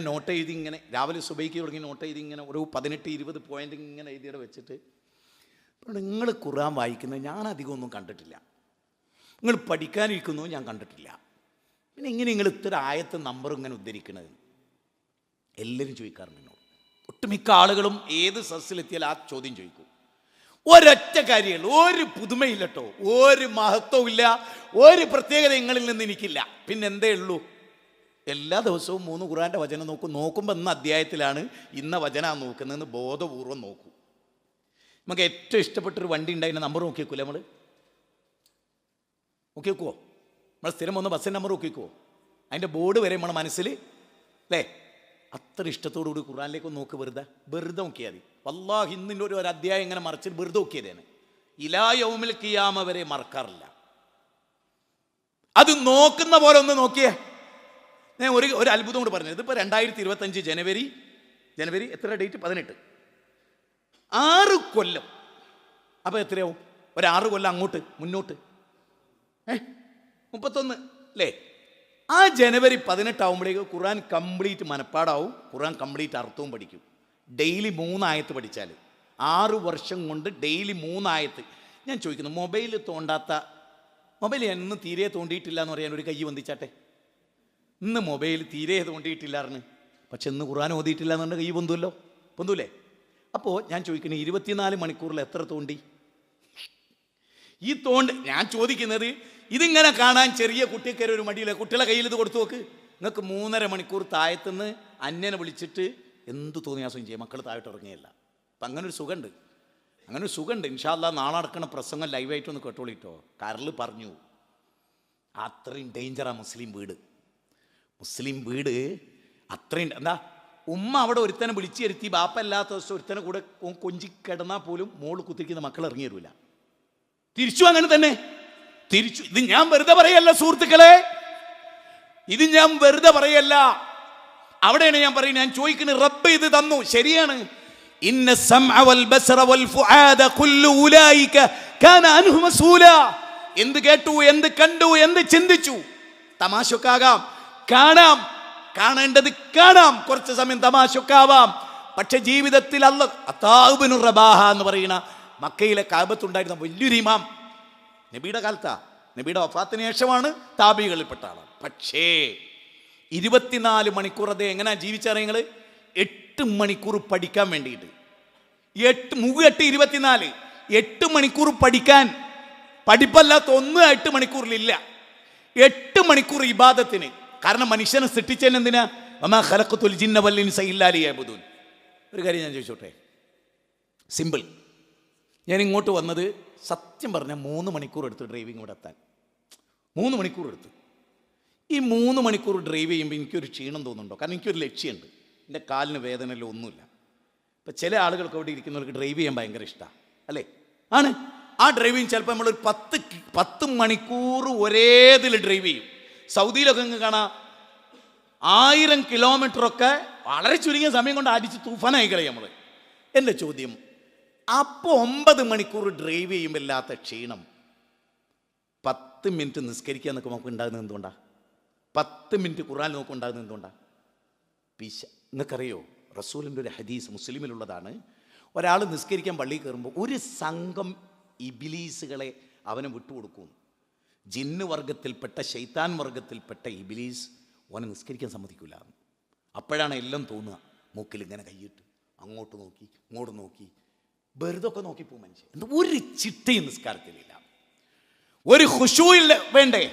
Not എഴുതി ഇങ്ങനെ രാവിലെ സുബൈക്ക് തുടങ്ങി നോട്ട് എഴുതി ഇങ്ങനെ ഒരു പതിനെട്ട് ഇരുപത് പോയിന്റ് ഇങ്ങനെ എഴുതിയുടെ വെച്ചിട്ട് നിങ്ങൾ ഖുറാൻ വായിക്കുന്നത് ഞാൻ അധികം ഒന്നും കണ്ടിട്ടില്ല. നിങ്ങൾ പഠിക്കാനിരിക്കുന്നു ഞാൻ കണ്ടിട്ടില്ല. പിന്നെ ഇങ്ങനെ നിങ്ങൾ ഇത്ര ആയത്ത് നമ്പർ ഇങ്ങനെ ഉദ്ധരിക്കണത്. എല്ലാവരും ചോദിക്കാറുണ്ട് എന്നോട് ഒട്ടുമിക്ക ആളുകളും ഏത് സസ്സിലെത്തിയാൽ ആ ചോദ്യം ചോദിക്കും. ഒരൊറ്റ കാര്യമുള്ളൂ. ഒരു പുതുമയില്ലട്ടോ ഒരു മഹത്വവും ഇല്ല. ഒരു പ്രത്യേകത നിങ്ങളിൽ നിന്ന് എനിക്കില്ല. പിന്നെ എന്തേ ഉള്ളൂ? എല്ലാ ദിവസവും മൂന്ന് ഖുറാന്റെ വചനം നോക്കും. നോക്കുമ്പോൾ ഇന്ന അധ്യായത്തിലാണ് ഇന്ന വചന നോക്കുന്നതെന്ന് ബോധപൂർവം നോക്കൂ. നമുക്ക് ഏറ്റവും ഇഷ്ടപ്പെട്ടൊരു വണ്ടി ഉണ്ടായിരുന്ന നമ്പർ നോക്കിയേക്കൂല നമ്മൾ നോക്കി വെക്കുവോ നമ്മൾ സ്ഥിരം ഒന്ന് ബസ്സിന്റെ നമ്പർ നോക്കി വെക്കുവോ അതിന്റെ ബോർഡ് വരെ നമ്മുടെ മനസ്സിൽ അല്ലേ? അത്ര ഇഷ്ടത്തോടു കൂടി ഖുറാനിലേക്ക് നോക്ക് വെറുതെ. വെറുതെ നോക്കിയാൽ മതി. വല്ലാ ഇന്നിന്റെ ഒരു ഒരു അധ്യായം ഇങ്ങനെ മറിച്ച് വെറുതെ നോക്കിയതേനെ ഇലാ യൗമിൽ കിയാമ വരെ മറക്കാറില്ല. അത് നോക്കുന്ന പോലെ ഒന്ന് നോക്കിയേ. ഞാൻ ഒരു ഒരു അത്ഭുതം കൂടി പറഞ്ഞത്. ഇതിപ്പോൾ രണ്ടായിരത്തി ഇരുപത്തഞ്ച് ജനുവരി ജനുവരി എത്ര ഡേറ്റ് പതിനെട്ട്. ആറ് കൊല്ലം. അപ്പോൾ എത്രയാവും ഒരാറ് കൊല്ലം അങ്ങോട്ട് മുന്നോട്ട്. ഏ? മുപ്പത്തൊന്ന് അല്ലേ ആ ജനുവരി പതിനെട്ടാവുമ്പോഴേക്ക് ഖുറാൻ കംപ്ലീറ്റ് മനപ്പാടാവും. ഖുറാൻ കംപ്ലീറ്റ് അർത്ഥവും പഠിക്കും. ഡെയിലി മൂന്നായത്ത് പഠിച്ചാൽ ആറ് വർഷം കൊണ്ട് ഡെയിലി മൂന്നായത്ത്. ഞാൻ ചോദിക്കുന്നു മൊബൈൽ തോണ്ടാത്ത മൊബൈൽ എന്ന് തീരെ തോണ്ടിയിട്ടില്ല എന്ന് പറയാൻ ഒരു കൈ വന്ദിച്ചാട്ടെ ഇന്ന് മൊബൈൽ തീരെ ഇത് കൊണ്ടിട്ടില്ലായിരുന്നു പക്ഷെ ഇന്ന് ഖുറാൻ ഓതിയിട്ടില്ല എന്നുണ്ടെങ്കിൽ കൈ പൊന്തുമല്ലോ പൊന്തൂലേ? അപ്പോൾ ഞാൻ ചോദിക്കുന്നത് ഇരുപത്തിനാല് മണിക്കൂറിൽ എത്ര തോണ്ടി? ഈ തോണ്ട് ഞാൻ ചോദിക്കുന്നത് ഇതിങ്ങനെ കാണാൻ ചെറിയ കുട്ടിക്കര ഒരു മടിയില്ല? കുട്ടികളെ കയ്യിൽ ഇത് കൊടുത്തു നോക്ക്. നിങ്ങൾക്ക് മൂന്നര മണിക്കൂർ താഴത്തുനിന്ന് അന്യനെ വിളിച്ചിട്ട് എന്ത് തോന്നിയാസം ചെയ്യും മക്കൾ താഴോട്ട് ഇറങ്ങിയല്ല അപ്പം അങ്ങനെ ഒരു സുഖമുണ്ട്. അങ്ങനെ ഒരു സുഖമുണ്ട്. ഇൻഷാല്ല നാളെ നടക്കണ പ്രസംഗം ലൈവായിട്ടൊന്ന് കേട്ടോളിട്ടോ കരൾ പറഞ്ഞു. അത്രയും ഡേഞ്ചറാണ് മുസ്ലിം വീട്. മുസ്ലിം വീട് അത്രയും എന്താ ഉമ്മ അവിടെ ഒരുത്തനെ വിളിച്ചു വരുത്തി ബാപ്പ അല്ലാത്ത ദിവസം ഒരുത്തനെ കൂടെ കൊഞ്ചി കിടന്നാൽ പോലും മോൾ കുത്തിരിക്കുന്ന മക്കൾ ഇറങ്ങി വരില്ല തിരിച്ചു അങ്ങനെ തന്നെ. തിരിച്ചു ഇത് ഞാൻ വെറുതെ പറയല്ല സുഹൃത്തുക്കളെ. ഇത് ഞാൻ വെറുതെ പറയല്ല. അവിടെയാണ് ഞാൻ പറയുന്നത്. ഞാൻ ചോദിക്കുന്നത് റബ്ബ് ഇത് തന്നു. ശരിയാണ്. ഇന്ന വൽ ബസറ വൽ ഫുആദ ഉലൈക കാന അൻഹു മസൂല. എന്ത് കേട്ടു എന്ത് കണ്ടു എന്ത് ചിന്തിച്ചു? തമാശക്കാകാം കാണാം. കാണേണ്ടത് കാണാം. കുറച്ച് സമയം തമാശക്കാവാം. പക്ഷെ ജീവിതത്തിൽ അല്ല അത്താബിനു റബാഹ എന്ന് പറയുന്ന മക്കയിലെ കാബത്തുണ്ടായിരുന്ന വലിയൊരു ഇമാം. നബിയുടെ കാലത്താ. നബിയുടെ വഫാത്തിന് ശേഷമാണ് താപികളിൽപ്പെട്ട ആളാണ് പക്ഷേ ഇരുപത്തിനാല് മണിക്കൂർ അദ്ദേഹം എങ്ങനെ ജീവിച്ചറിയങ്ങൾ എട്ട് മണിക്കൂർ പഠിക്കാൻ വേണ്ടിയിട്ട്. എട്ട് മുഖ എട്ട് ഇരുപത്തിനാല്. എട്ട് മണിക്കൂർ പഠിക്കാൻ. പഠിപ്പല്ലാത്ത ഒന്നും എട്ട് മണിക്കൂറിലില്ല. എട്ട് മണിക്കൂർ ഇബാദത്തിന്. കാരണം മനുഷ്യനെ സൃഷ്ടിച്ചതിന് എന്തിനാ അമ്മാ ഖലഖത്തുൽ ജിന്ന വൽ ഇൻസ ഇല്ലാ ലിയഅ്ബുദൂൻ ഒരു കാര്യം ഞാൻ ചോദിച്ചോട്ടെ? സിമ്പിൾ ഞാൻ ഇങ്ങോട്ട് വന്നത് സത്യം പറഞ്ഞാൽ മൂന്ന് മണിക്കൂർ എടുത്തു ഡ്രൈവിംഗ് ഇവിടെ എത്താൻ. മൂന്ന് മണിക്കൂർ എടുത്തു. ഈ മൂന്ന് മണിക്കൂർ ഡ്രൈവ് ചെയ്യുമ്പോൾ എനിക്കൊരു ക്ഷീണം തോന്നുന്നുണ്ടോ? കാരണം എനിക്കൊരു ലക്ഷ്യമുണ്ട് എന്റെ കാലിന് വേദനയില്ല ഒന്നുമില്ല. ഇപ്പം ചില ആളുകൾക്ക് അവിടെ ഇരിക്കുന്നവർക്ക് ഡ്രൈവ് ചെയ്യാൻ ഭയങ്കര ഇഷ്ടമാണ് അല്ലേ? ആണ്. ആ ഡ്രൈവിങ് ചിലപ്പോൾ നമ്മളൊരു പത്ത് പത്ത് മണിക്കൂർ ഒരേതിൽ ഡ്രൈവ് ചെയ്യും. സൗദിയിലൊക്കെ നിങ്ങൾക്ക് കാണാം. ആയിരം കിലോമീറ്ററൊക്കെ വളരെ ചുരുങ്ങിയ സമയം കൊണ്ട് അടിച്ച് തൂഫാനായി കളയും നമ്മൾ എന്റെ ചോദ്യം അപ്പോൾ ഒമ്പത് മണിക്കൂർ ഡ്രൈവ് ചെയ്യുമ്പോൾ ഇല്ലാത്ത ക്ഷീണം? പത്ത് മിനിറ്റ് നിസ്കരിക്കാൻ എന്നൊക്കെ നമുക്ക് ഉണ്ടാകുന്നത് എന്തുകൊണ്ടാണ് പത്ത് മിനിറ്റ് ഖുറാൻ നോക്കും ഉണ്ടാകുന്നത് എന്തുകൊണ്ടാണ് പിശ നിങ്ങൾക്കറിയോ? റസൂലിന്റെ ഒരു ഹദീസ് മുസ്ലിമിലുള്ളതാണ്. ഒരാൾ നിസ്കരിക്കാൻ പള്ളിയിൽ കയറുമ്പോൾ ഒരു സംഘം ഇബിലീസുകളെ അവനെ വിട്ടുകൊടുക്കും. ജിന്ന് വർഗത്തിൽപ്പെട്ട ശൈത്താൻ വർഗത്തിൽപ്പെട്ട ഇബിലീസ് ഓനെ നിസ്കരിക്കാൻ സമ്മതിക്കില്ല അപ്പോഴാണ് എല്ലാം തോന്നുക മൂക്കിൽ ഇങ്ങനെ കൈയിട്ട് അങ്ങോട്ട് നോക്കി ഇങ്ങോട്ട് നോക്കി. വെറുതെ ഒക്കെ നോക്കിപ്പോ മനുഷ്യൻ. എന്താ ഒരു ചിട്ടയും നിസ്കാരത്തിലില്ല. ഒരു ഖുശൂയിൽ വേണ്ടേ?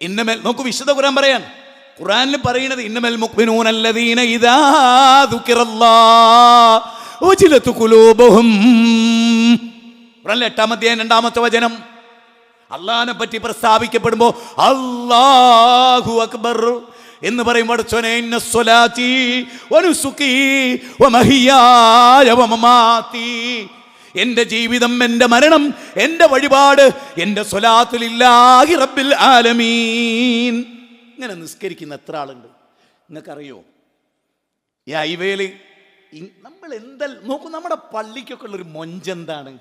ഇന്നമേൽ നോക്കൂ വിശുദ്ധ ഖുർആൻ പറയാൻ. ഖുറാനിൽ പറയുന്നത് ഇന്നമേൽ മുഖ്മിനൂൻ അല്ലദീന ഇദാ ദുക്കിറല്ലാഹ് ഉജിലതു ഖുലൂബുഹും. ഖുർആനിലെ എട്ടാം രണ്ടാമത്തെ വചനം. അള്ളാഹിനെ പറ്റി പ്രസ്താവിക്കപ്പെടുമ്പോൾ അള്ളാഹു അക്ബർ എന്ന് പറയുമ്പോൾ എന്റെ ജീവിതം എന്റെ മരണം എന്റെ വഴിപാട് എന്റെ സ്വലാത്തുലില്ലാഹി റബ്ബിൽ ആലമീൻ. ഇങ്ങനെ നിസ്കരിക്കുന്ന എത്ര ആളുണ്ട്. നിങ്ങൾക്കറിയോ? ഈ ഹൈവേയിൽ നമ്മൾ എന്താ നോക്കൂ നമ്മുടെ പള്ളിക്കൊക്കെ ഉള്ളൊരു മൊഞ്ചെന്താണ്?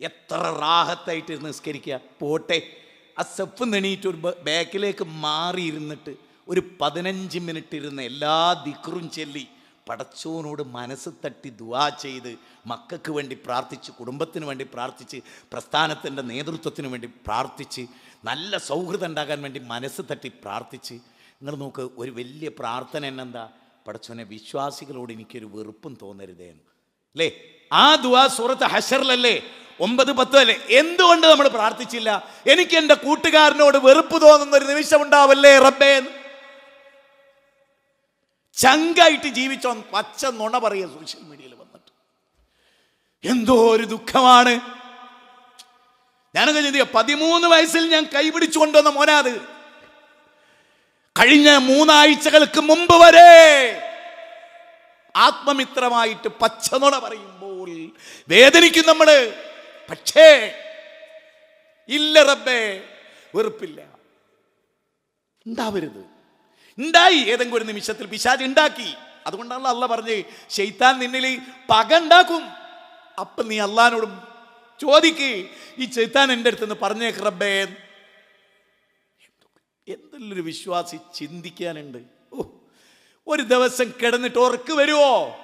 എത്ര റാഹത്തായിട്ട് നിസ്കരിക്കുക? പോട്ടെ. ആ സെഫ് നെണീറ്റ് ഒരു ബാക്കിലേക്ക് മാറി ഇരുന്നിട്ട് ഒരു പതിനഞ്ച് മിനിറ്റ് ഇരുന്ന് എല്ലാ ദിക്റും ചൊല്ലി പടച്ചോനോട് മനസ്സ് തട്ടി ദുവാ ചെയ്ത് മക്കൾക്ക് വേണ്ടി പ്രാർത്ഥിച്ച് കുടുംബത്തിന് വേണ്ടി പ്രാർത്ഥിച്ച് പ്രസ്ഥാനത്തിന്റെ നേതൃത്വത്തിന് വേണ്ടി പ്രാർത്ഥിച്ച് നല്ല സൗഹൃദം ഉണ്ടാകാൻ വേണ്ടി മനസ്സ് തട്ടി പ്രാർത്ഥിച്ച്. നിങ്ങൾ നോക്ക് ഒരു വലിയ പ്രാർത്ഥന എന്നെന്താ? പടച്ചോനെ വിശ്വാസികളോട് എനിക്കൊരു വെറുപ്പും തോന്നരുതേ അല്ലേ ആ ദുവാ സൂറത്ത് ഹഷറിലല്ലേ? ഒമ്പത് പത്ത് അല്ലേ? എന്തുകൊണ്ട് നമ്മൾ പ്രാർത്ഥിച്ചില്ല? എനിക്ക് എന്റെ കൂട്ടുകാരനോട് വെറുപ്പ് തോന്നുന്ന ഒരു നിമിഷം ഉണ്ടാവല്ലേ റബ്ബേ ചങ്കായിട്ട് ജീവിച്ചോ പച്ച നുണ പറയുക സോഷ്യൽ മീഡിയയിൽ വന്നിട്ട്. എന്തോ ഒരു ദുഃഖമാണ്. ഞാനൊക്കെ ചിന്തിക്കുക പതിമൂന്ന് വയസ്സിൽ ഞാൻ കൈപിടിച്ചു കൊണ്ടുവന്ന മോനാത്? കഴിഞ്ഞ മൂന്നാഴ്ചകൾക്ക് മുമ്പ് വരെ ആത്മമിത്രമായിട്ട് പച്ചനുണ പറയുമ്പോൾ വേദനിക്കും നമ്മൾ. പക്ഷേ ഇല്ല റബ്ബേ വെറുപ്പില്ല. ഉണ്ടാവരുത്. ഉണ്ടായി ഏതെങ്കിലും ഒരു നിമിഷത്തിൽ പിശാജ് ഉണ്ടാക്കി. അതുകൊണ്ടാണല്ലോ അല്ല പറഞ്ഞ് ഷെയ്ത്താൻ നിന്നിൽ പക ഉണ്ടാക്കും. അപ്പം നീ അള്ളഹാനോടും ചോദിക്ക് ഈ ചെയ്ത്താൻ എന്റെ അടുത്ത് നിന്ന് പറഞ്ഞേക്ക് റബ്ബേ. എന്തെല്ലൊരു വിശ്വാസി ചിന്തിക്കാനുണ്ട്. ഓ ഒരു ദിവസം കിടന്നിട്ട് ഉറക്ക് വരുമോ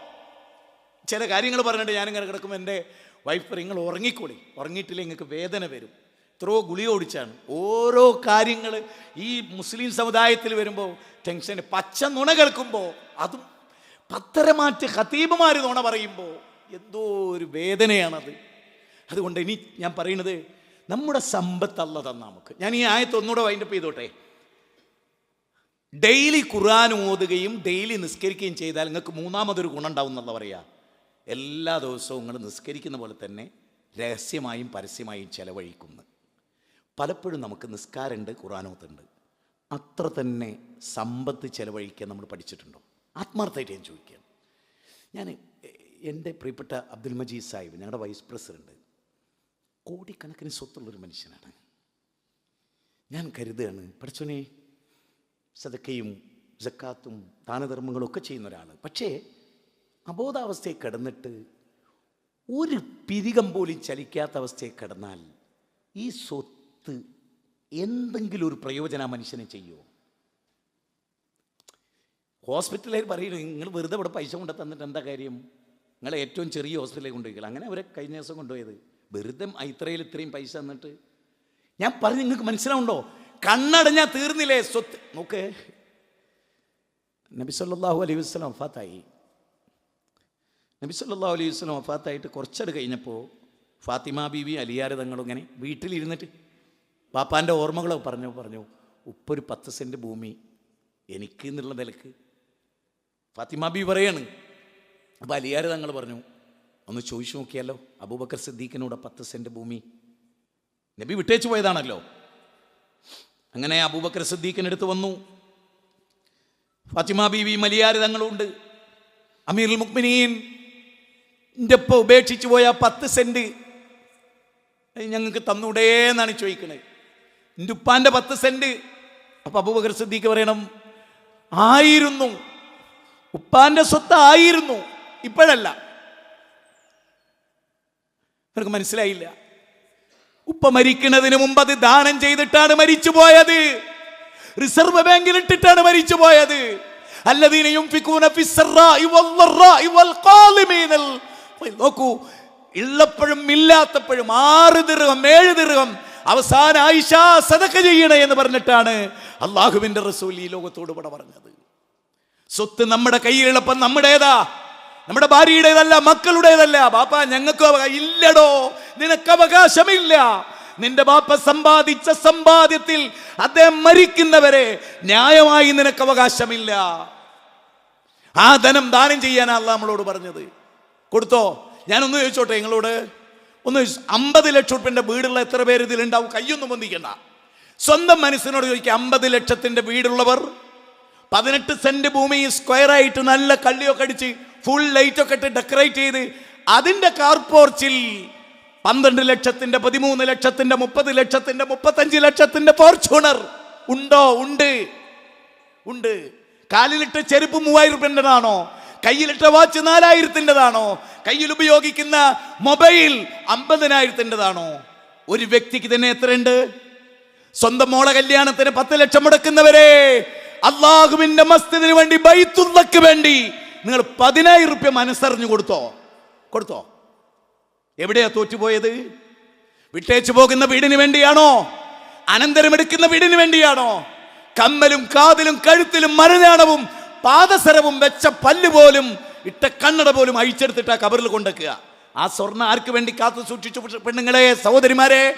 ചില കാര്യങ്ങൾ പറഞ്ഞിട്ട് ഞാനിങ്ങനെ കിടക്കുമ്പോൾ എന്റെ വൈഫ് പറയും നിങ്ങൾ ഉറങ്ങിക്കൂടി? ഉറങ്ങിയിട്ടില്ല നിങ്ങൾക്ക് വേദന വരും. എത്രയോ ഗുളിക ഓടിച്ചാണ് ഓരോ കാര്യങ്ങൾ ഈ മുസ്ലിം സമുദായത്തിൽ വരുമ്പോൾ ടെൻഷൻ പച്ച നുണ കേൾക്കുമ്പോൾ അതും പത്തരമാറ്റ് ഖത്തീബുമാർ നുണ പറയുമ്പോൾ എന്തോ ഒരു വേദനയാണത്. അതുകൊണ്ട് ഇനി ഞാൻ പറയുന്നത് നമ്മുടെ സമ്പത്ത് സമ്പത്തല്ല തന്ന നമുക്ക്. ഞാൻ ഈ ആയത്ത് ഒന്നുകൂടെ വൈൻഡപ്പ് ചെയ്തോട്ടെ. ഡെയിലി ഖുർആൻ ഓതുകയും ഡെയിലി നിസ്കരിക്കുകയും ചെയ്താൽ നിങ്ങൾക്ക് മൂന്നാമതൊരു ഗുണം ഉണ്ടാവും എന്നുള്ള പറയാ. എല്ലാ ദിവസവും നിങ്ങൾ നിസ്കരിക്കുന്ന പോലെ തന്നെ രഹസ്യമായും പരസ്യമായും ചെലവഴിക്കുന്നു. പലപ്പോഴും നമുക്ക് നിസ്കാരമുണ്ട് ഖുറാനോത്തുണ്ട് അത്ര തന്നെ സമ്പത്ത് ചെലവഴിക്കാൻ നമ്മൾ പഠിച്ചിട്ടുണ്ടോ? ആത്മാർത്ഥമായിട്ട് ഞാൻ ചോദിക്കുകയാണ് ഞാൻ എന്റെ പ്രിയപ്പെട്ട അബ്ദുൽ മജീദ് സാഹിബ് ഞങ്ങളുടെ വൈസ് പ്രസിഡന്റ് കോടിക്കണക്കിന് സ്വത്തുള്ളൊരു മനുഷ്യനാണ്. ഞാൻ കരുതുകയാണ് പഠിച്ചോനെ സതക്കയും ജക്കാത്തും ദാനധർമ്മങ്ങളും ഒക്കെ ചെയ്യുന്ന ഒരാൾ പക്ഷേ അബോധാവസ്ഥയിൽ കിടന്നിട്ട് ഒരു പിരികം പോലും ചലിക്കാത്ത അവസ്ഥയെ കിടന്നാൽ ഈ സ്വത്ത് എന്തെങ്കിലും ഒരു പ്രയോജന മനുഷ്യന് ചെയ്യുമോ ഹോസ്പിറ്റലിൽ പറയുന്നു നിങ്ങൾ വെറുതെ ഇവിടെ പൈസ കൊണ്ട് തന്നിട്ട് എന്താ കാര്യം? നിങ്ങൾ ഏറ്റവും ചെറിയ ഹോസ്പിറ്റലിൽ കൊണ്ടുപോയി അങ്ങനെ അവരെ കഴിഞ്ഞ ദിവസം കൊണ്ടുപോയത്. വെറുതെ ഇത്രയിൽ ഇത്രയും പൈസ തന്നിട്ട്. ഞാൻ പറഞ്ഞു നിങ്ങൾക്ക് മനസ്സിലാവുണ്ടോ കണ്ണടഞ്ഞാൽ തീർന്നില്ലേ സ്വത്ത്? നോക്ക്. നബി സല്ലല്ലാഹു അലൈഹി വസ്ലം വഫാത്തായി. നബി സല്ലല്ലാഹു അലൈഹി വസ്ലം വഫാത്തായിട്ട് കുറച്ചത് കഴിഞ്ഞപ്പോൾ ഫാത്തിമ ബീവി അലിയാർ തങ്ങളും ഇങ്ങനെ വീട്ടിലിരുന്നിട്ട് പാപ്പാന്റെ ഓർമ്മകളോ പറഞ്ഞു പറഞ്ഞു ഉപ്പൊരു പത്ത് സെന്റ് ഭൂമി എനിക്ക് എന്നുള്ള നിലയ്ക്ക്. ഫാത്തിമ ബി പറയാണ്. അപ്പോൾ അലിയാർ തങ്ങൾ പറഞ്ഞു ഒന്ന് ചോദിച്ചു നോക്കിയാലോ അബൂബക്കർ സിദ്ദീഖിനോട് പത്ത് സെന്റ് ഭൂമി? നബി വിട്ടേച്ചു പോയതാണല്ലോ. അങ്ങനെ അബൂബക്കർ സിദ്ദീഖിനടുത്ത് വന്നു. ഫാത്തിമ ബീവി മലിയാർ തങ്ങളുണ്ട് അമീറുൽ മുക്മിനീൻ എന്റെ ഒപ്പം ഉപേക്ഷിച്ചു പോയ പത്ത് സെന്റ് ഞങ്ങൾക്ക് തന്നൂടേന്നാണ് എന്നാണ് ചോദിക്കണത് എന്റെ ഉപ്പാന്റെ പത്ത് സെന്റ് അപ്പം അബൂബക്കർ സിദ്ദീഖ് പറയണം ആയിരുന്നു. ഉപ്പാന്റെ സ്വത്ത് ആയിരുന്നു. ഇപ്പോഴല്ല. അവർക്ക് മനസ്സിലായില്ല. ഉപ്പ മരിക്കുന്നതിന് മുമ്പ് അത് ദാനം ചെയ്തിട്ടാണ് മരിച്ചു പോയത്. റിസർവ് ബാങ്കിൽ ഇട്ടിട്ടാണ് മരിച്ചു പോയത്. അല്ലതീനയും പോയി നോക്കൂ. ഉള്ളപ്പോഴും ഇല്ലാത്തപ്പോഴും ആറ് ദീർഘം ഏഴ് ദീർഘം അവസാന ആയിഷ സതക്ക ചെയ്യണേ എന്ന് പറഞ്ഞിട്ടാണ് അള്ളാഹുവിന്റെ റസൂൽ ഈ ലോകത്തോട് ഇവിടെ പറഞ്ഞത്. സ്വത്ത് നമ്മുടെ കയ്യിലുള്ളപ്പം നമ്മുടേതാ. നമ്മുടെ ഭാര്യയുടേതല്ല മക്കളുടേതല്ല. ബാപ്പ ഞങ്ങൾക്ക് ഇല്ലടോ നിനക്ക് അവകാശമില്ല. നിന്റെ ബാപ്പ സമ്പാദിച്ച സമ്പാദ്യത്തിൽ അദ്ദേഹം മരിക്കുന്നവരെ ന്യായമായി നിനക്ക് അവകാശമില്ല. ആ ധനം ദാനം ചെയ്യാനാണ് നമ്മളോട് പറഞ്ഞത്. കൊടുത്തോ? ഞാനൊന്ന് ചോദിച്ചോട്ടെ നിങ്ങളോട്? ഒന്ന് അമ്പത് ലക്ഷം ഉറുപ്പിന്റെ വീടുള്ള എത്ര പേര് ഇതിലുണ്ടാവും? കയ്യൊന്നും പൊന്തിക്കണ്ട. സ്വന്തം മനസ്സിനോട് ചോദിക്കുക അമ്പത് ലക്ഷത്തിന്റെ വീടുള്ളവർ പതിനെട്ട് സെന്റ് ഭൂമി സ്ക്വയർ ആയിട്ട് നല്ല കള്ളിയൊക്കെ അടിച്ച് ഫുൾ ലൈറ്റൊക്കെ ഇട്ട് ഡെക്കറേറ്റ് ചെയ്ത് അതിന്റെ കാർപോർച്ചിൽ പന്ത്രണ്ട് ലക്ഷത്തിന്റെ പതിമൂന്ന് ലക്ഷത്തിന്റെ മുപ്പത് ലക്ഷത്തിന്റെ മുപ്പത്തഞ്ച് ലക്ഷത്തിന്റെ ഫോർച്യൂണർ. ഉണ്ടോ? ഉണ്ട്. ഉണ്ട്. കാലിലിട്ട് ചെരുപ്പ് മൂവായിരം റുപ്യന്റെതാണോ കയ്യിലിട്ട വാച്ച് നാലായിരത്തിന്റെതാണോ? കയ്യിൽ ഉപയോഗിക്കുന്ന മൊബൈൽ അമ്പതിനായിരത്തിന്റെതാണോ? ഒരു വ്യക്തിക്ക് തന്നെ എത്രയുണ്ട്? സ്വന്തം മോളെ കല്യാണത്തിന് പത്ത് ലക്ഷം മുടക്കുന്നവരെ അള്ളാഹുവിന്റെ മസ്തിന് വേണ്ടി ബൈത്തുള്ളക്ക് വേണ്ടി നിങ്ങൾ പതിനായിരം റുപ്യ മനസ്സറിഞ്ഞു കൊടുത്തോ? കൊടുത്തോ? എവിടെയാ തോറ്റുപോയത്? വിട്ടേച്ചു പോകുന്ന വീടിന് വേണ്ടിയാണോ? അനന്തരമെടുക്കുന്ന വീടിന് വേണ്ടിയാണോ? കമ്മലും കാതിലും കഴുത്തിലും മരനാണവും പാദസരവും വെച്ച പല്ല് പോലും ഇട്ട കണ്ണട പോലും അഴിച്ചെടുത്തിട്ട് ആ കബറിൽ കൊണ്ടുവയ്ക്കുക. ആ സ്വർണ ആർക്ക് വേണ്ടി കാത്തു സൂക്ഷിച്ചു പെണ്ണുങ്ങളെ സഹോദരിമാരെ?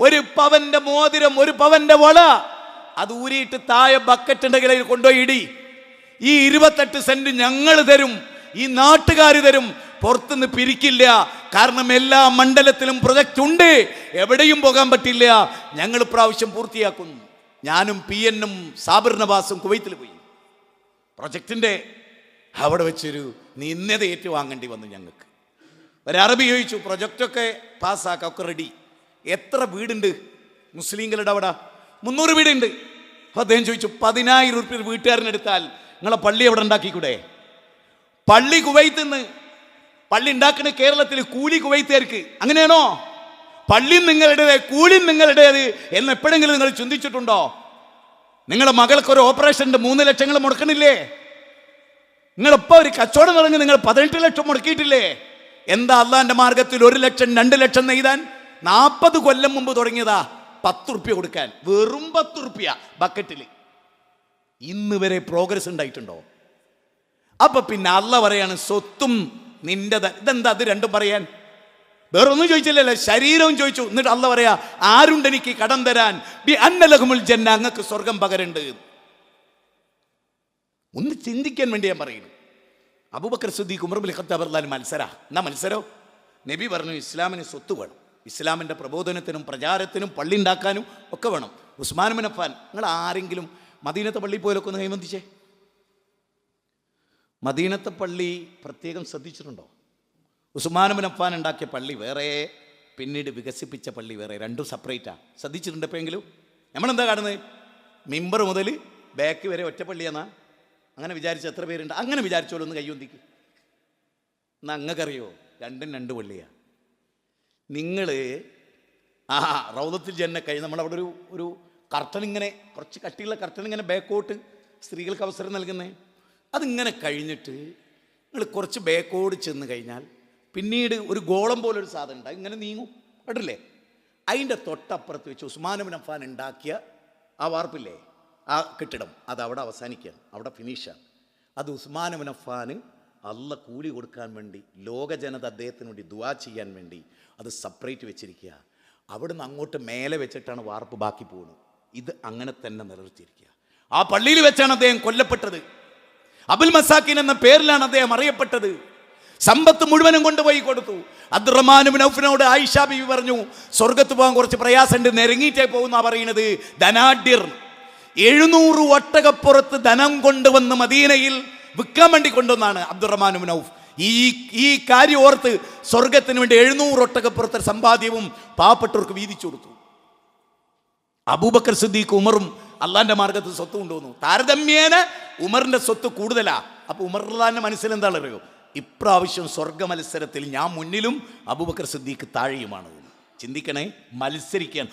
ഒരു പവന്റെ മോതിരം ഒരു പവന്റെ വള. അത് ഊരിയിട്ട് താഴെ ബക്കറ്റിന്റെ കിളയിൽ കൊണ്ടുപോയി ഇടി. ഈ ഇരുപത്തെട്ട് സെന്റ് ഞങ്ങൾ തരും ഈ നാട്ടുകാർ തരും. പുറത്തുനിന്ന് പിരിക്കില്ല. കാരണം എല്ലാ മണ്ഡലത്തിലും പ്രൊജക്റ്റ് ഉണ്ട്. എവിടെയും പോകാൻ പറ്റില്ല. ഞങ്ങൾ പ്രാവശ്യം പൂർത്തിയാക്കുന്നു. ഞാനും പി എന്നും സാബിർ നവാസും കുവൈത്തിൽ പോയി. പ്രൊജക്റ്റിന്റെ അവിടെ വെച്ചൊരു നിന്നത ഏറ്റുവാങ്ങേണ്ടി വന്നു ഞങ്ങൾക്ക്. ഒരു അറബി ചോദിച്ചു പ്രൊജക്റ്റൊക്കെ പാസ്സാക്കാം ഒക്കെ റെഡി എത്ര വീടുണ്ട്? മുസ്ലിങ്ങളുടെ അവിടെ. മുന്നൂറ് വീടുണ്ട്. അപ്പോൾ അദ്ദേഹം ചോദിച്ചു പതിനായിരം ഉറുപ്പ്യ വീട്ടുകാരനെടുത്താൽ നിങ്ങളെ പള്ളി എവിടെ ഉണ്ടാക്കിക്കൂടെ? പള്ളി കുവൈത്ത് നിന്ന് പള്ളി ഉണ്ടാക്കുന്ന കേരളത്തിൽ കൂലി കുവൈത്തുകാർക്ക് അങ്ങനെയാണോ? പള്ളി നിങ്ങളുടേത് കൂലി നിങ്ങളുടേത് എന്ന് എപ്പോഴെങ്കിലും നിങ്ങൾ ചിന്തിച്ചിട്ടുണ്ടോ? നിങ്ങളുടെ മകൾക്ക് ഒരു ഓപ്പറേഷന്റെ മൂന്ന് ലക്ഷങ്ങൾ മുടക്കണില്ലേ? നിങ്ങളിപ്പോൾ ഒരു കച്ചവടം തുടങ്ങി നിങ്ങൾ പതിനെട്ട് ലക്ഷം മുടക്കിയിട്ടില്ലേ? എന്താ അള്ളാന്റെ മാർഗത്തിൽ ഒരു ലക്ഷം രണ്ട് ലക്ഷം നെയ്താൻ? നാൽപ്പത് കൊല്ലം മുമ്പ് തുടങ്ങിയതാ പത്ത് റുപ്യ കൊടുക്കാൻ. വെറും പത്ത് റുപ്യ ബക്കറ്റിൽ ഇന്ന് വരെ പ്രോഗ്രസ് ഉണ്ടായിട്ടുണ്ടോ? അപ്പൊ പിന്നെ അല്ല പറയാണ് സ്വത്തും നിന്റെ ഇതെന്താ? അത് രണ്ടും പറയാൻ? വേറൊന്നും ചോദിച്ചില്ലല്ലോ. ശരീരവും ചോദിച്ചു. എന്നിട്ട് അല്ല പറയാ ആരുണ്ട് എനിക്ക് കടം തരാൻ? ബി അന്നലഹുമുൽ ജന്ന. അങ്ങക്ക് സ്വർഗം പകരണ്ട്. ഒന്ന് ചിന്തിക്കാൻ വേണ്ടി ഞാൻ പറയുന്നു. Abu Bakr Siddique Umar bin Khattab മത്സര. എന്നാ മത്സരോ? നബി പറഞ്ഞു ഇസ്ലാമിന് സ്വത്ത് വേണം. ഇസ്ലാമിന്റെ പ്രബോധനത്തിനും പ്രചാരത്തിനും പള്ളി ഉണ്ടാക്കാനും ഒക്കെ വേണം. ഉസ്മാൻ മുനഫാൻ നിങ്ങൾ ആരെങ്കിലും മദീനത്തെ പള്ളി പോലൊക്കെ ഒന്ന് കൈമന്തിച്ചേ മദീനത്തെ പള്ളി പ്രത്യേകം ശ്രദ്ധിച്ചിട്ടുണ്ടോ? ഉസ്മാൻ ബിൻ അഫ്ഫാൻ ഉണ്ടാക്കിയ പള്ളി വേറെ പിന്നീട് വികസിപ്പിച്ച പള്ളി വേറെ രണ്ടും സെപ്പറേറ്റാണ് ശ്രദ്ധിച്ചിട്ടുണ്ട് എപ്പോഴെങ്കിലും? നമ്മളെന്താ കാണുന്നത്? മിമ്പർ മുതൽ ബാക്ക് വരെ ഒറ്റ പള്ളിയാന്നാ? അങ്ങനെ വിചാരിച്ച എത്ര പേരുണ്ട്? അങ്ങനെ വിചാരിച്ചോളൂ ഒന്ന് കയ്യൊന്തിക്ക്. എന്നാൽ അങ്ങക്കറിയോ? രണ്ടും രണ്ട് പള്ളിയാണ് നിങ്ങൾ ആ റൗദത്തിൽ ജന്ന കഴിഞ്ഞ് നമ്മളവിടെ ഒരു ഒരു കർട്ടൻ ഇങ്ങനെ കുറച്ച് കട്ടിയുള്ള കർട്ടൻ ഇങ്ങനെ ബാക്കോട്ട് സ്ത്രീകൾക്ക് അവസരം നൽകുന്നത് അതിങ്ങനെ കഴിഞ്ഞിട്ട് നിങ്ങൾ കുറച്ച് ബാക്കോട് ചെന്ന് കഴിഞ്ഞാൽ പിന്നീട് ഒരു ഗോളം പോലൊരു സാധനം ഉണ്ട്. ഇങ്ങനെ നീങ്ങും. കണ്ടില്ലേ അതിന്റെ തൊട്ടപ്പുറത്ത് വെച്ച് ഉസ്മാനുബിൻ അഫാൻ ഉണ്ടാക്കിയ ആ വാർപ്പില്ലേ? ആ കെട്ടിടം. അത് അവിടെ അവസാനിക്കുകയാണ്. അവിടെ ഫിനിഷാണ് അത് ഉസ്മാനുബിൻ അഫാന് അല്ല കൂലി കൊടുക്കാൻ വേണ്ടി ലോക ജനത അദ്ദേഹത്തിന് വേണ്ടി ദുവാ ചെയ്യാൻ വേണ്ടി അത് സെപ്പറേറ്റ് വെച്ചിരിക്കുക. അവിടുന്ന് അങ്ങോട്ട് മേലെ വെച്ചിട്ടാണ് വാർപ്പ് ബാക്കി പോകുന്നത്. ഇത് അങ്ങനെ തന്നെ നിലനിർത്തിയിരിക്കുക. ആ പള്ളിയിൽ വെച്ചാണ് അദ്ദേഹം കൊല്ലപ്പെട്ടത്. അബുൽ മസാക്കിൻ എന്ന പേരിലാണ് അദ്ദേഹം അറിയപ്പെട്ടത്. സമ്പത്ത് മുഴുവനും കൊണ്ടുപോയി കൊടുത്തു. അബ്ദുറഹ്മാനും ഔഫിനോട് ആയിഷ ബിബി പറഞ്ഞു സ്വർഗത്ത് പോകാൻ കുറച്ച് പ്രയാസമുണ്ട് നെരങ്ങിയിട്ടേ പോകുന്ന പറയുന്നത് ധനാഢ്യർ. എഴുന്നൂറ് ഒട്ടകപ്പുറത്ത് ധനം കൊണ്ടുവന്ന് മദീനയിൽ വിൽക്കാൻ വേണ്ടി കൊണ്ടുവന്നാണ് അബ്ദുറഹ്മാനും ഔഫ്. ഈ ഈ കാര്യം ഓർത്ത് സ്വർഗത്തിന് വേണ്ടി എഴുന്നൂറ് ഒട്ടകപ്പുറത്തെ സമ്പാദ്യവും പാവപ്പെട്ടവർക്ക് വീതിച്ചു കൊടുത്തു. അബൂബക്കർ സിദ്ദീഖ് ഉമറും അള്ളാന്റെ മാർഗത്തിൽ സ്വത്ത് കൊണ്ടുവന്നു. താരതമ്യേന ഉമറിന്റെ സ്വത്ത് കൂടുതലാ. അപ്പൊ ഉമർ മനസ്സിൽ എന്താണ് അറിയോ ഇപ്രാവശ്യം സ്വർഗ മത്സരത്തിൽ ഞാൻ മുന്നിലും അബൂബക്കർ സിദ്ദീഖ് താഴെയുമാണ്. ചിന്തിക്കണേ മത്സരിക്കാൻ.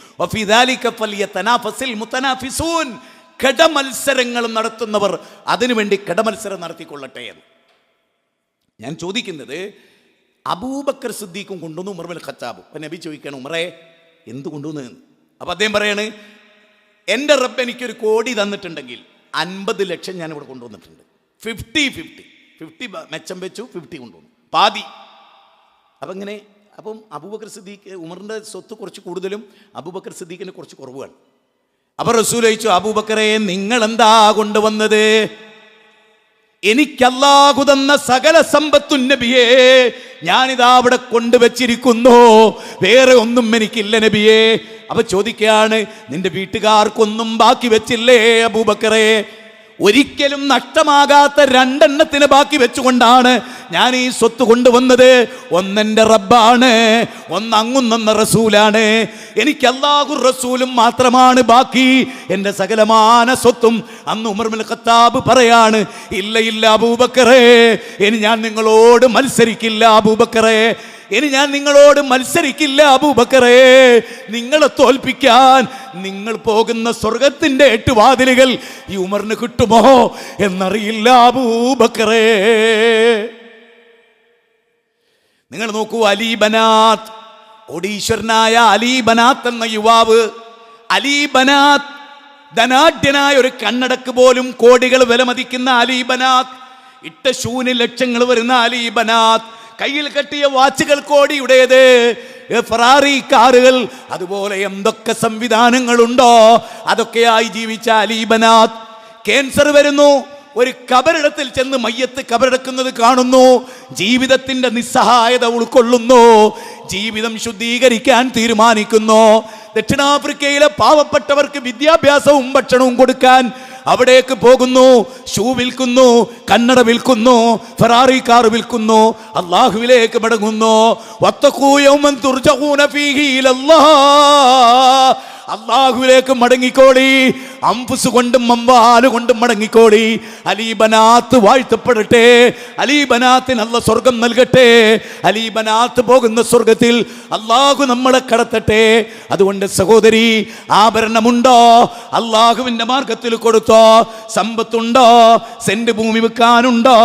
കടമത്സരങ്ങൾ നടത്തുന്നവർ അതിനുവേണ്ടി കടമത്സരം നടത്തിക്കൊള്ളട്ടെ എന്ന്. ഞാൻ ചോദിക്കുന്നത് അബൂബക്കർ സിദ്ദീഖും കൊണ്ടുവന്നു ഉമർ ബിൻ ഖത്താബും. അപ്പം നബി ചോദിക്കണം ഉമറേ എന്ത് കൊണ്ടുവന്നു അപ്പം അദ്ദേഹം പറയാണ് എന്റെ റബ്ബ് എനിക്കൊരു കോടി തന്നിട്ടുണ്ടെങ്കിൽ അൻപത് ലക്ഷം ഞാൻ ഇവിടെ കൊണ്ടുവന്നിട്ടുണ്ട്. ഫിഫ്റ്റി ഫിഫ്റ്റി ഫിഫ്റ്റി മെച്ചം വെച്ചു ഫിഫ്റ്റി കൊണ്ടുവന്നു. പാതി. അപ്പം ഇങ്ങനെ അപ്പം അബൂബക്കർ സിദ്ദീഖ് ഉമറിന്റെ സ്വത്ത് കുറച്ച് കൂടുതലും അബൂബക്കർ സിദ്ദീഖിന് കുറച്ച് കുറവുമാണ് അപ്പം റസൂൽ അയച്ചു അബൂബക്കറെ നിങ്ങൾ എന്താ കൊണ്ടുവന്നത്? എനിക്കല്ലാഹു തന്ന സകല സമ്പത്തും നബിയേ ഞാനിതാ അവിടെ കൊണ്ടുവച്ചിരിക്കുന്നു. വേറെ ഒന്നും എനിക്കില്ല നബിയേ. അപ്പൊ ചോദിക്കുകയാണ് നിന്റെ വീട്ടുകാർക്കൊന്നും ബാക്കി വെച്ചില്ലേ അബൂബക്കറെ? ഒരിക്കലും നഷ്ടമാകാത്ത രണ്ടെണ്ണത്തിന് ബാക്കി വെച്ചുകൊണ്ടാണ് ഞാൻ ഈ സ്വത്ത് കൊണ്ടുവന്നത്. ഒന്നെന്റെ റബ്ബാണ് ഒന്ന് അങ്ങുന്ന റസൂലാണ്. എനിക്ക് അല്ലാഹു റസൂലും മാത്രമാണ് ബാക്കി. എന്റെ സകലമാന സ്വത്തും അന്ന് ഉമർമുൽ ഖത്താബ് പറയാണ് ഇല്ല ഇല്ല അബൂബക്കറേ ഇനി ഞാൻ നിങ്ങളോട് മത്സരിക്കില്ല അബൂബക്കറേ. ഇനി ഞാൻ നിങ്ങളോട് മത്സരിക്കില്ല അബൂബക്കറേ. നിങ്ങളെ തോൽപ്പിക്കാൻ നിങ്ങൾ പോകുന്ന സ്വർഗത്തിന്റെ എട്ട് വാതിലുകൾ ഈ ഉമറിന് കിട്ടുമോ എന്നറിയില്ല അബൂബക്കറേ. നിങ്ങൾ നോക്കൂ അലി ബനാത്ത് കോടീശ്വരനായ അലി എന്ന യുവാവ്. അലി ബനാത്ത് ധനാഢ്യനായ ഒരു കണ്ണടക്ക് പോലും കോടികൾ വിലമതിക്കുന്ന അലി ബനാത്ത് ഇട്ട ശൂന്യ ലക്ഷങ്ങൾ വരുന്ന അലി ബനാത്ത് കയ്യിൽ കെട്ടിയ വാച്ചുകൾ കോടിയുടേത്. ഫറാറി കാറുകൾ അതുപോലെ എന്തൊക്കെ സംവിധാനങ്ങളുണ്ടോ? അതൊക്കെയായി ജീവിച്ച അലീബനാഥ്. ക്യാൻസർ വരുന്നു. ഒരു കബറിടത്തിൽ ചെന്ന് മയ്യത്ത് കബറെടുക്കുന്നത് കാണുന്നു. ജീവിതത്തിന്റെ നിസ്സഹായത ഉൾക്കൊള്ളുന്നു. ജീവിതം ശുദ്ധീകരിക്കാൻ തീരുമാനിക്കുന്നു. ദക്ഷിണാഫ്രിക്കയിലെ പാവപ്പെട്ടവർക്ക് വിദ്യാഭ്യാസവും ഭക്ഷണവും കൊടുക്കാൻ അവിടേക്ക് പോകുന്നു. ഷൂ വിൽക്കുന്നു കന്നഡ വിൽക്കുന്നു ഫെറാറി കാർ വിൽക്കുന്നു അള്ളാഹുവിലേക്ക് മടങ്ങുന്നു. അള്ളാഹുവിലേക്ക് മടങ്ങിക്കോളി അംഫുസ് കൊണ്ടും അമ്പാൽ കൊണ്ടും മടങ്ങിക്കോളി അലീബനാത്ത് വാഴ്ത്തപ്പെടട്ടെ. അലീബനാത്തിന് നല്ല സ്വർഗം നൽകട്ടെ. അലീബനാത്ത് പോകുന്ന സ്വർഗത്തിൽ അള്ളാഹു നമ്മളെ കടത്തട്ടെ. അതുകൊണ്ട് സഹോദരി ആഭരണമുണ്ടോ? അള്ളാഹുവിന്റെ മാർഗത്തിൽ കൊടുത്തോ? സമ്പത്തുണ്ടോ? സെന്റ് ഭൂമി വെക്കാനുണ്ടോ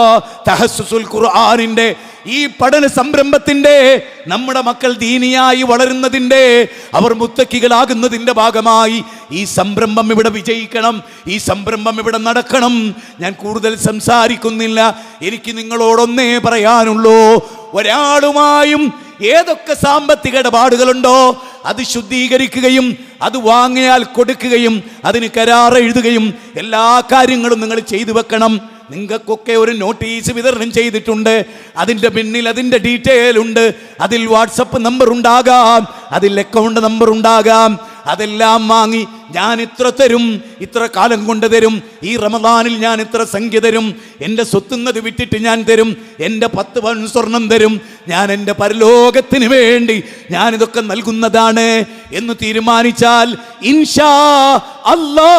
തഹസുൽ ഖുർആാനിന്റെ ഈ പഠന സംരംഭത്തിന്റെ നമ്മുടെ മക്കൾ ദീനിയായി വളരുന്നതിന്റെ അവർ മുത്തക്കികളാകുന്നതിന്റെ ഭാഗമായി ഈ സംരംഭം ഇവിടെ വിജയിക്കണം ഈ സംരംഭം ഇവിടെ നടക്കണം. ഞാൻ കൂടുതൽ സംസാരിക്കുന്നില്ല. എനിക്ക് നിങ്ങളോടൊന്നേ പറയാനുള്ളൂ. ഒരാളുമായും ഏതൊക്കെ സാമ്പത്തിക ഇടപാടുകളുണ്ടോ അത് ശുദ്ധീകരിക്കുകയും അത് വാങ്ങിയാൽ കൊടുക്കുകയും അതിന് കരാർ എഴുതുകയും എല്ലാ കാര്യങ്ങളും നിങ്ങൾ ചെയ്തു വെക്കണം. നിങ്ങൾക്കൊക്കെ ഒരു നോട്ടീസ് വിതരണം ചെയ്തിട്ടുണ്ട്. അതിന്റെ പിന്നിൽ അതിന്റെ ഡീറ്റെയിൽ ഉണ്ട്. അതിൽ വാട്സപ്പ് നമ്പർ ഉണ്ടാകാം. അതിൽ അക്കൗണ്ട് നമ്പർ ഉണ്ടാകാം. അതെല്ലാം വാങ്ങി ഞാൻ ഇത്ര തരും ഇത്ര കാലം കൊണ്ട് തരും. ഈ റമദാനിൽ ഞാൻ ഇത്ര സംഖ്യ തരും. എന്റെ സ്വത്തുന്നത് വിറ്റിട്ട് ഞാൻ തരും. എന്റെ പത്ത് പൺ സ്വർണം തരും. ഞാൻ എന്റെ പരലോകത്തിന് വേണ്ടി ഞാനിതൊക്കെ നൽകുന്നതാണ് എന്ന് തീരുമാനിച്ചാൽ ഇൻഷാ അല്ലാ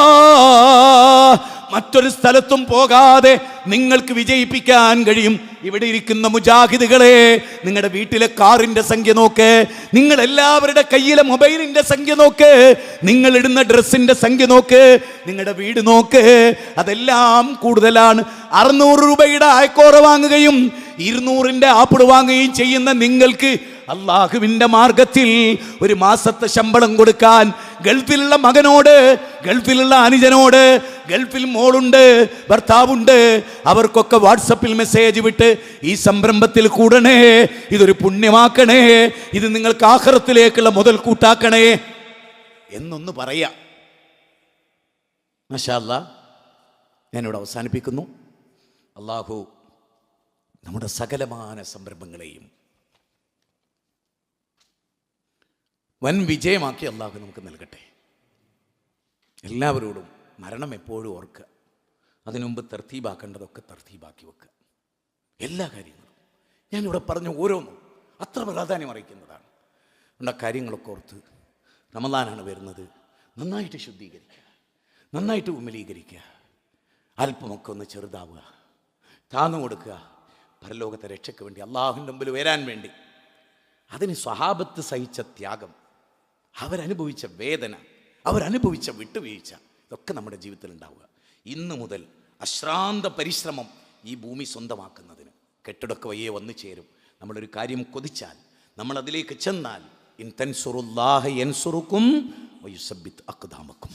മറ്റൊരു സ്ഥലത്തും പോകാതെ നിങ്ങൾക്ക് വിജയിപ്പിക്കാൻ കഴിയും. ഇവിടെ ഇരിക്കുന്ന മുജാഹിദുകളെ നിങ്ങളുടെ വീട്ടിലെ കാറിന്റെ സംഖ്യ നോക്ക്. നിങ്ങൾ എല്ലാവരുടെ കയ്യിലെ മൊബൈലിന്റെ സംഖ്യ നോക്ക്. നിങ്ങൾ ഇടുന്ന ഡ്രസ്സിന്റെ സംഖ്യ നോക്ക്. നിങ്ങളുടെ വീട് നോക്ക്. അതെല്ലാം കൂടുതലാണ്. അറുന്നൂറ് രൂപയുടെ അയക്കോറ വാങ്ങുകയും ഇരുന്നൂറിന്റെ ആപ്പിൾ വാങ്ങുകയും ചെയ്യുന്ന നിങ്ങൾക്ക് അള്ളാഹുവിന്റെ മാർഗത്തിൽ ഒരു മാസത്തെ ശമ്പളം കൊടുക്കാൻ ഗൾഫിലുള്ള മകനോട് ഗൾഫിലുള്ള അനുജനോട് ഗൾഫിൽ മോളുണ്ട് ഭർത്താവുണ്ട്. അവർക്കൊക്കെ വാട്സപ്പിൽ മെസ്സേജ് വിട്ട് ഈ സംരംഭത്തിൽ കൂടണേ ഇതൊരു പുണ്യമാക്കണേ ഇത് നിങ്ങൾക്ക് ആഹ്റത്തിലേക്കുള്ള മുതൽ കൂട്ടാക്കണേ എന്നൊന്ന് പറയാം. മഷാല്ല ഞാനിവിടെ അവസാനിപ്പിക്കുന്നു. അള്ളാഹു നമ്മുടെ സകലമാന സംരംഭങ്ങളെയും വൻ വിജയമാക്കി അള്ളാഹു നമുക്ക് നൽകട്ടെ. എല്ലാവരോടും മരണം എപ്പോഴും ഓർക്കുക. അതിനുമുമ്പ് തർത്തീബാക്കേണ്ടതൊക്കെ തർത്തീബാക്കി വെക്കുക. എല്ലാ കാര്യങ്ങളും. ഞാനിവിടെ പറഞ്ഞ ഓരോന്നും അത്ര പ്രാധാന്യം അറിയിക്കുന്നതാണ് ഉണ്ട് കാര്യങ്ങളൊക്കെ ഓർത്ത് റമദാനാണ് വരുന്നത്. നന്നായിട്ട് ശുദ്ധീകരിക്കുക. നന്നായിട്ട് വിമലീകരിക്കുക അല്പമൊക്കെ ഒന്ന് ചെറുതാവുക. താന്നു കൊടുക്കുക. പരലോകത്തെ രക്ഷയ്ക്ക് വേണ്ടി അള്ളാഹുവിന്റെ മുമ്പിൽ വരാൻ വേണ്ടി. അതിന് സ്വഹാബത്ത് സഹിച്ച ത്യാഗം. അവരനുഭവിച്ച വേദന. അവരനുഭവിച്ച വിട്ടുവീഴ്ച. ഇതൊക്കെ നമ്മുടെ ജീവിതത്തിൽ ഉണ്ടാവുക ഇന്ന് മുതൽ അശ്രാന്ത പരിശ്രമം ഈ ഭൂമി സ്വന്തമാക്കുന്നതിന് കെട്ടിടൊക്കെ വയ്യേ വന്നു ചേരും. നമ്മളൊരു കാര്യം കൊതിച്ചാൽ നമ്മൾ അതിലേക്ക് ചെന്നാൽ ഇൻ തൻസുറുല്ലാഹ യൻസുറുക്കും വയുസബ്ബിത്ത് അക്ദാമക്കും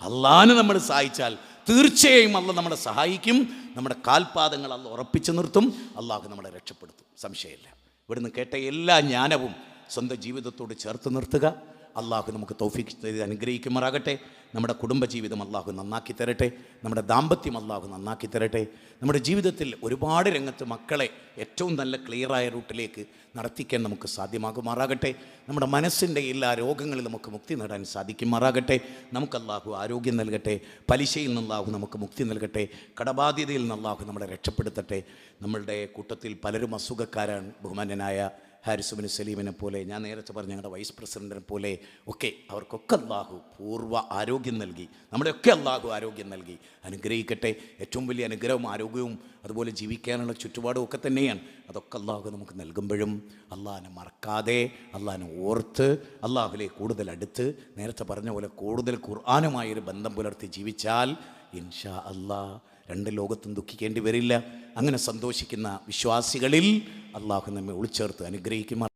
അള്ളാഹിനെ നമ്മൾ സഹായിച്ചാൽ തീർച്ചയായും അല്ല നമ്മളെ സഹായിക്കും. നമ്മുടെ കാൽപാദങ്ങൾ അല്ല ഉറപ്പിച്ചു നിർത്തും. അള്ളാഹു നമ്മളെ രക്ഷപ്പെടുത്തും. സംശയമില്ല. ഇവിടുന്ന് കേട്ട എല്ലാ ജ്ഞാനവും സ്വന്തം ജീവിതത്തോട് ചേർത്ത് നിർത്തുക. അള്ളാഹു നമുക്ക് തൗഫീഖ് ചെയ്ത് അനുഗ്രഹിക്കുമാറാകട്ടെ. നമ്മുടെ കുടുംബജീവിതം അള്ളാഹു നന്നാക്കി തരട്ടെ. നമ്മുടെ ദാമ്പത്യം അള്ളാഹു നന്നാക്കി തരട്ടെ. നമ്മുടെ ജീവിതത്തിൽ ഒരുപാട് രംഗത്ത് മക്കളെ ഏറ്റവും നല്ല ക്ലിയറായ റൂട്ടിലേക്ക് നടത്തിക്കാൻ നമുക്ക് സാധ്യമാകുമാറാകട്ടെ. നമ്മുടെ മനസ്സിന്റെ എല്ലാ രോഗങ്ങളിൽ നമുക്ക് മുക്തി നേടാൻ സാധിക്കുമാറാകട്ടെ. നമുക്ക് അള്ളാഹു ആരോഗ്യം നൽകട്ടെ. പലിശയിൽ നിന്ന് നമുക്ക് മുക്തി നൽകട്ടെ. കടബാധ്യതയിൽ നിന്ന് നമ്മളെ രക്ഷപ്പെടുത്തട്ടെ. നമ്മളുടെ കൂട്ടത്തിൽ പലരും അസുഖക്കാരാണ് ബഹുമാന്യനായ ഹാരിസുബിന് സലീമിനെ പോലെ ഞാൻ നേരത്തെ പറഞ്ഞ ഞങ്ങളുടെ വൈസ് പ്രസിഡന്റിനെ പോലെ ഒക്കെ അവർക്കൊക്കെ അള്ളാഹു പൂർവ ആരോഗ്യം നൽകി നമ്മുടെയൊക്കെ അള്ളാഹു ആരോഗ്യം നൽകി. അനുഗ്രഹിക്കട്ടെ. ഏറ്റവും വലിയ അനുഗ്രഹവും ആരോഗ്യവും അതുപോലെ ജീവിക്കാനുള്ള ചുറ്റുപാടും ഒക്കെ തന്നെയാണ്. അതൊക്കെ അള്ളാഹു നമുക്ക് നൽകുമ്പോഴും അള്ളാഹിനെ മറക്കാതെ അള്ളാഹിനെ ഓർത്ത് അള്ളാഹുലെ കൂടുതൽ അടുത്ത് നേരത്തെ പറഞ്ഞ പോലെ കൂടുതൽ ഖുർആാനുമായൊരു ബന്ധം പുലർത്തി ജീവിച്ചാൽ ഇൻഷാ അള്ളാ രണ്ട് ലോകത്തും ദുഃഖിക്കേണ്ടി വരില്ല. അങ്ങനെ സന്തോഷിക്കുന്ന വിശ്വാസികളിൽ അള്ളാഹു നമ്മെ ഉൾച്ചേർത്ത് അനുഗ്രഹിക്കുമാർ